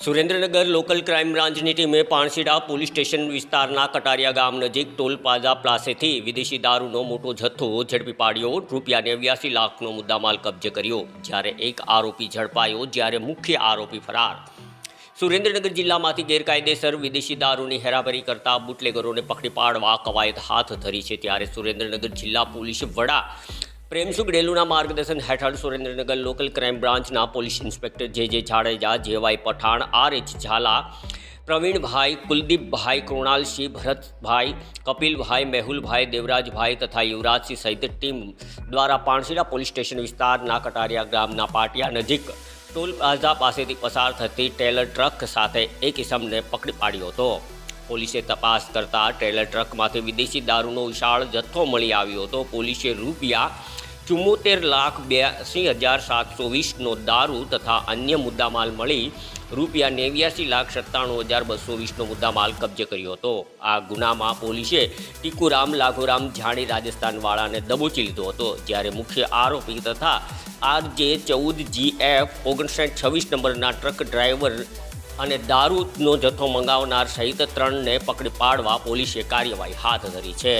Surendranagar local crime બ્રાન્ચની ટીમે પાણસીડા police station વિસ્તારના કટારિયા ગામ નજીક ટોલ પ્લાઝા પાસેથી વિદેશી દારૂનો મોટો જથ્થો ઝડપી પાડ્યો. રૂપિયા નેવ્યાસી લાખનો મુદ્દામાલ કબજે કર્યો. જ્યારે એક આરોપી ઝડપાયો, જ્યારે મુખ્ય આરોપી ફરાર. સુરેન્દ્રનગર જિલ્લામાંથી ગેરકાયદેસર વિદેશી દારૂની હેરાફેરી કરતા બુટલેગરોને પકડી પાડવા કવાયત હાથ ધરી છે. ત્યારે સુરેન્દ્રનગર જિલ્લા પોલીસ વડા પ્રેમસુખ ડેલુના માર્ગદર્શન હેઠળ સુરેન્દ્રનગર લોકલ ક્રાઇમ બ્રાન્ચના police inspector J J Jadeja JY Pathan, R H Zala, Pravinbhai, Kuldeepbhai Krunalsinh Bharatbhai, Kapilbhai, Mehulbhai, Devrajbhai તથા યુવરાજસિંહ સહિત ટીમ દ્વારા પાણસીડા પોલીસ સ્ટેશન વિસ્તારના કટારિયા ગામના પાટિયા નજીક ટોલ પ્લાઝા પાસેથી પસાર થતી ટેલર ટ્રક સાથે એક ઇસમને પકડી પાડ્યો હતો. પોલીસે તપાસ કરતા ટ્રેલર ટ્રકમાંથી વિદેશી દારૂનો વિશાળ જથ્થો મળી આવ્યો હતો. પોલીસે રૂપિયા ચુમ્મોતેર લાખ બ્યાસી હજાર સાતસો વીસનો દારૂ તથા અન્ય મુદ્દામાલ મળી રૂપિયા નેવ્યાસી લાખ સત્તાણું હજાર બસો વીસનો મુદ્દામાલ કબજે કર્યો હતો. આ ગુનામાં પોલીસે ટીકુરામ લાઘુરામ જાણી રાજસ્થાનવાળાને દબોચી લીધો હતો. જ્યારે મુખ્ય આરોપી તથા આરજે ચૌદ જી એફ ઓગણસાઠ છવ્વીસ નંબરના ટ્રક ડ્રાઈવર અને દારૂનો જથ્થો મંગાવનાર સહિત ત્રણને પકડી પાડવા પોલીસે કાર્યવાહી હાથ ધરી છે.